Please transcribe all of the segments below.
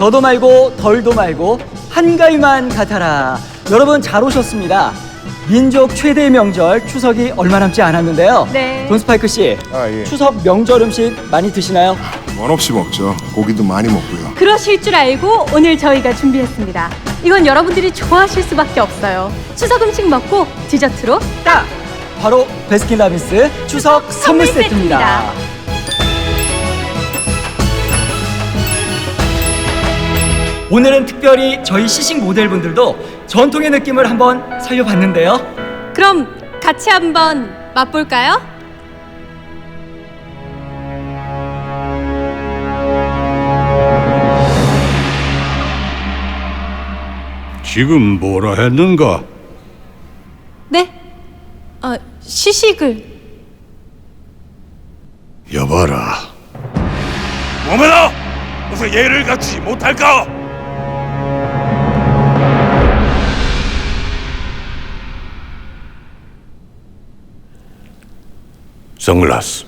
더도 말고 덜도 말고 한가위만 같아라. 여러분 잘 오셨습니다. 민족 최대 명절 추석이 얼마 남지 않았는데요. 네. 돈스파이크 씨, 아, 예. 추석 명절 음식 많이 드시나요? 원 없이 먹죠. 고기도 많이 먹고요. 그러실 줄 알고 오늘 저희가 준비했습니다. 이건 여러분들이 좋아하실 수밖에 없어요. 추석 음식 먹고 디저트로 딱 바로 베스킨라빈스 추석 선물 선물 세트입니다. 오늘은 특별히 저희 시식 모델분들도 전통의 느낌을 한번 살려봤는데요. 그럼 같이 한번 맛볼까요? 지금 뭐라 했는가? 네. 아, 시식을 여봐라. 뭐면아 어서 예를 갖추지 못할까? 선글라스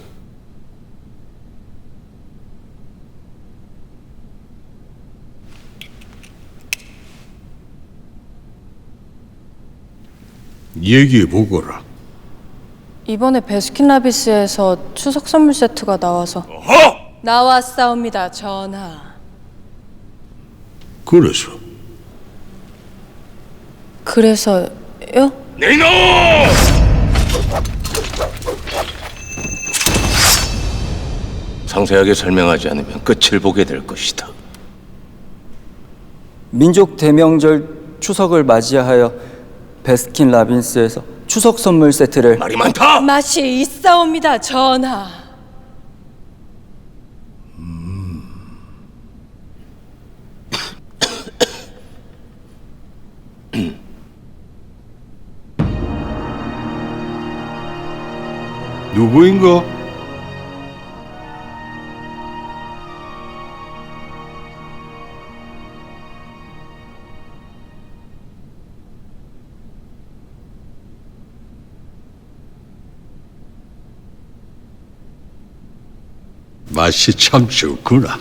얘기해 보거라. 이번에 베스킨라빈스에서 추석 선물 세트가 나와서 어허! 나왔사옵니다 전하 그래서 그래서요? 네이 상세하게 설명하지 않으면 끝을 보게 될 것이다. 민족 대명절 추석을 맞이하여 베스킨 라빈스에서 추석 선물 세트를 말이 많다. 맛이 있사옵니다 전하 누구인가? 맛이 참 좋구나.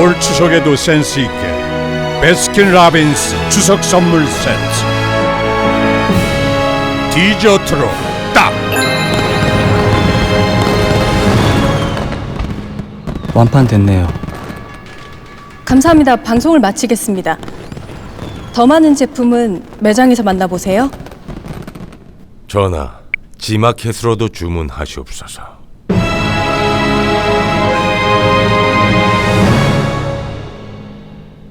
올 추석에도 센스 있게 베스킨 라빈스 추석 선물 세트. 디저트로 딱! 완판 됐네요. 감사합니다. 방송을 마치겠습니다. 더 많은 제품은 매장에서 만나보세요 전하, 지마켓으로도 주문하시옵소서.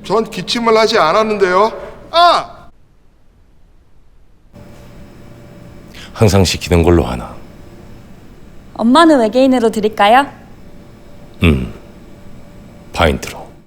전 기침을 하지 않았는데요. 아! 항상 시키는 걸로 하나. 엄마는 외계인으로 드릴까요? 음, 파인트로.